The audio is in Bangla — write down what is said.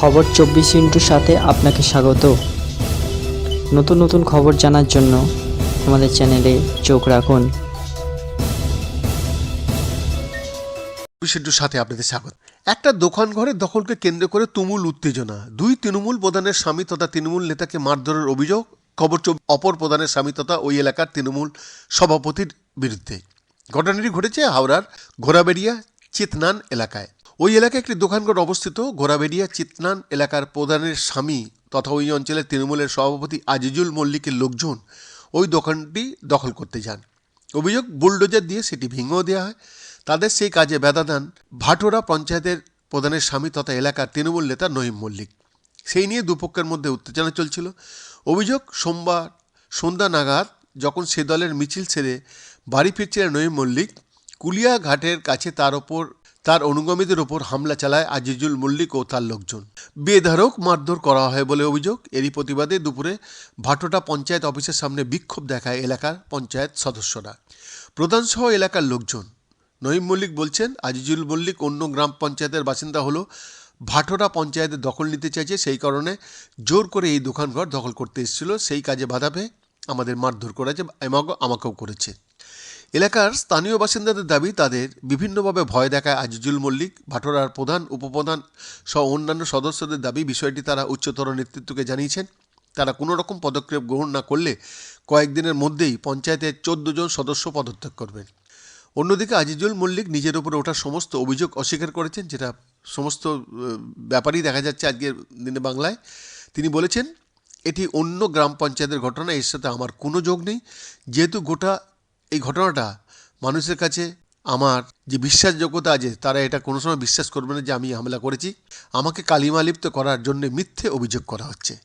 খবর চব্বিশ ইন্টুর সাথে আপনাকে স্বাগত। নতুন নতুন খবর জানার জন্য আমাদের চ্যানেলে চোখ রাখুন। বিশেষজ্ঞর সাথে আপনাদের স্বাগত। একটা দোকান ঘরের দখলকে কেন্দ্র করে তুমুল উত্তেজনা। দুই তৃণমূল প্রধানের স্বামী তথা তৃণমূল নেতাকে মারধরের অভিযোগ, খবর অপর প্রধানের স্বামী তথা ওই এলাকার তৃণমূল সভাপতির বিরুদ্ধে। ঘটনাটি ঘটেছে হাওড়ার ঘোড়াবেড়িয়া চিতনান এলাকায়। ওই এলাকায় একটি দোকানঘর অবস্থিত। ঘোড়াবেড়িয়া চিতনান এলাকার প্রধানের স্বামী তথা ওই অঞ্চলের তৃণমূলের সভাপতি আজিজুল মল্লিকের লোকজন ওই দোকানটি দখল করতে যান। অভিযোগ, বুলডোজার দিয়ে সেটি ভেঙেও দেওয়া হয়। তাদের সেই কাজে বাধা দেন ভাটোরা পঞ্চায়েতের প্রধানের স্বামী তথা এলাকার তৃণমূল নেতা নহিম মল্লিক। সেই নিয়ে দুপক্ষের মধ্যে উত্তেজনা চলছিল। অভিযোগ, সোমবার সন্ধ্যা নাগাদ যখন সে দলের মিছিল ছেড়ে বাড়ি ফিরছিলেন নহিম মল্লিক কুলিয়া ঘাটের কাছে তার ওপর তার অনুগামীদের ওপর হামলা চালায় আজিজুল মল্লিক ও তার লোকজন। বেধারক মারধর করা হয় বলে অভিযোগ। এরই প্রতিবাদে দুপুরে ভাটোটা পঞ্চায়েত অফিসের সামনে বিক্ষোভ দেখায় এলাকার পঞ্চায়েত সদস্যরা। প্রধানসহ এলাকার লোকজন। নহিম মল্লিক বলছেন, আজিজুল মল্লিক অন্য গ্রাম পঞ্চায়েতের বাসিন্দা হলো ভাটোরা পঞ্চায়েতের দখল নিতে চাইছে, সেই কারণে জোর করে এই দোকানঘর দখল করতে এসেছিল। সেই কাজে বাধা পেয়ে আমাদের মারধর করেছে আমাকে আমাকেও করেছে। এলাকার স্থানীয় বাসিন্দাদের দাবি, তাদের বিভিন্নভাবে ভয় দেখায় আজিজুল মল্লিক, ভাটোরার প্রধান, উপপ্রধান সহ অন্যান্য সদস্যদের দাবি। বিষয়টি তারা উচ্চতর নেতৃত্বকে জানিয়েছেন। তারা কোনো রকম পদক্ষেপ গ্রহণ না করলে কয়েকদিনের মধ্যেই পঞ্চায়েতের চোদ্দ জন সদস্য পদত্যাগ করবেন। অন্যদিকে আজিজুল মল্লিক নিজের উপরে ওঠা সমস্ত অভিযোগ অস্বীকার করেছেন, যেটা সমস্ত ব্যাপারই দেখা যাচ্ছে আজকের দিনে বাংলায়। তিনি বলেছেন, এটি অন্য গ্রাম পঞ্চায়েতের ঘটনা, এর সাথে আমার কোনো যোগ নেই। যেহেতু গোটা এই ঘটনাটা মানুষের কাছে আমার যে বিশ্বাসযোগ্যতা আছে, তারা এটা কোনো সময় বিশ্বাস করবে না যে আমি হামলা করেছি। আমাকে কালিমালিপ্ত করার জন্য মিথ্যে অভিযোগ করা হচ্ছে।